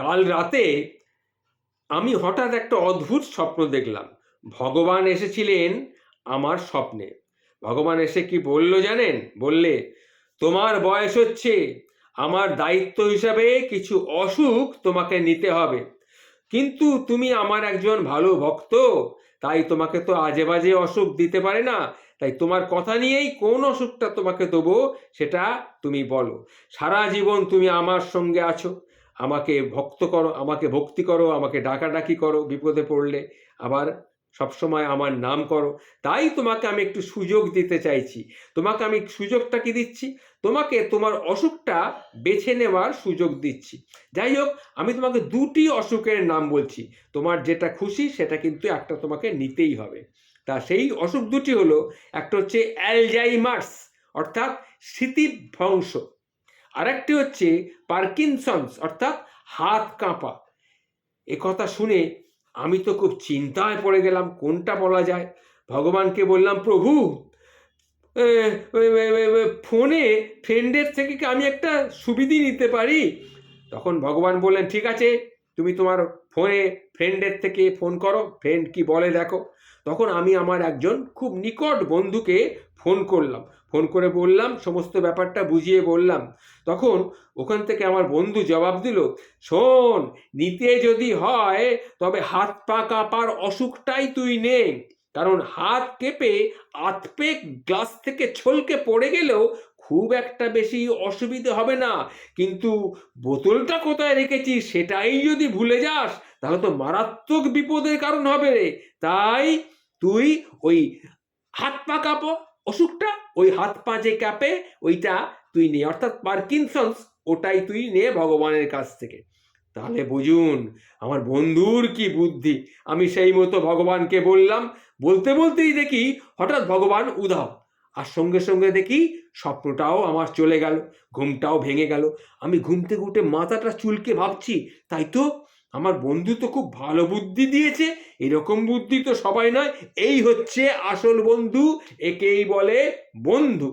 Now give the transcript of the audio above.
কাল রাতে আমি হঠাৎ একটা অদ্ভুত স্বপ্ন দেখলাম। ভগবান এসেছিলেন আমার স্বপ্নে। ভগবান এসে কি বলল জানেন? বললে, তোমার বয়স হচ্ছে, আমার দায়িত্ব হিসাবে কিছু অসুখ তোমাকে নিতে হবে। কিন্তু তুমি আমার একজন ভালো ভক্ত, তাই তোমাকে তো আজে বাজে অসুখ দিতে পারে না। তাই তোমার কথা নিয়েই কোন অসুখটা তোমাকে দেবো সেটা তুমি বলো। সারা জীবন তুমি আমার সঙ্গে আছো। আমাকে ভক্ত করো, আমাকে ভক্তি করো, আমাকে ডাকাডাকি করো, বিপদে পড়লে। আবার সবসময় আমার নাম করো। তাই তোমাকে আমি একটু সুযোগ দিতে চাইছি। তোমাকে আমি সুযোগটা কি দিচ্ছি? তোমাকে তোমার অসুখটা বেছে নেওয়ার সুযোগ দিচ্ছি। যাই হোক, আমি তোমাকে দুটি অসুখের নাম বলছি। তোমার যেটা খুশি, সেটা কিন্তু একটা তোমাকে নিতেই হবে। তা সেই অসুখ দুটি হলো, একটা হচ্ছে অ্যালজাইমার্স, অর্থাৎ স্মৃতিভ্রংশ। আরেকটি হচ্ছে পার্কিনসন্স, অর্থাৎ হাত কাঁপা। কথা শুনে আমি তো খুব চিন্তায় পড়ে গেলাম, কোনটা বলা যায়? ভগবানকে বললাম, প্রভু ফোনে ফ্রেন্ডের থেকে কি আমি একটা সুবিধি নিতে পারি? তখন ভগবান বললেন, ঠিক আছে, তুমি তোমার ফোনে ফ্রেন্ডের থেকে ফোন করো, ফ্রেন্ড কি বলে দেখো। তখন আমি আমার একজন খুব নিকট বন্ধুকে ফোন করলাম। ফোন করে বললাম, সমস্ত ব্যাপারটা বুঝিয়ে বললাম। তখন ওখান থেকে আমার বন্ধু জবাব দিল, শোন, নিতে যদি হয়, তবে হাত পা কাঁপার অসুখটাই তুই নে। কারণ হাত কেঁপে আতপে গ্লাস থেকে ছলকে পড়ে গেলেও খুব একটা বেশি অসুবিধে হবে না। কিন্তু বোতলটা কোথায় রেখেছিস সেটাই যদি ভুলে যাস তাহলে তো মারাত্মক বিপদের কারণ হবে তাই তুই ওই হাত পা কাঁপো, অসুখটা ওই হাত পা যে কাঁপে, ওইটা তুই নে। অর্থাৎ পার্কিনসন্স, ওটাই তুই নে ভগবানের কাছ থেকে। তাহলে বুঝুন, আমার বন্ধুর কি বুদ্ধি? আমি সেই মতো ভগবানকে বললাম, বলতে বলতেই দেখি হঠাৎ ভগবান উধাও। আর সঙ্গে সঙ্গে দেখি স্বপ্নটাও আমার চলে গেল, ঘুমটাও ভেঙে গেল। আমি ঘুম থেকে উঠে মাথাটা চুলকে ভাবছি, তাই তো? আমার বন্ধু তো খুব ভালো বুদ্ধি দিয়েছে, এরকম বুদ্ধি তো সবাই নয়। এই হচ্ছে আসল বন্ধু, একেই বলে বন্ধু।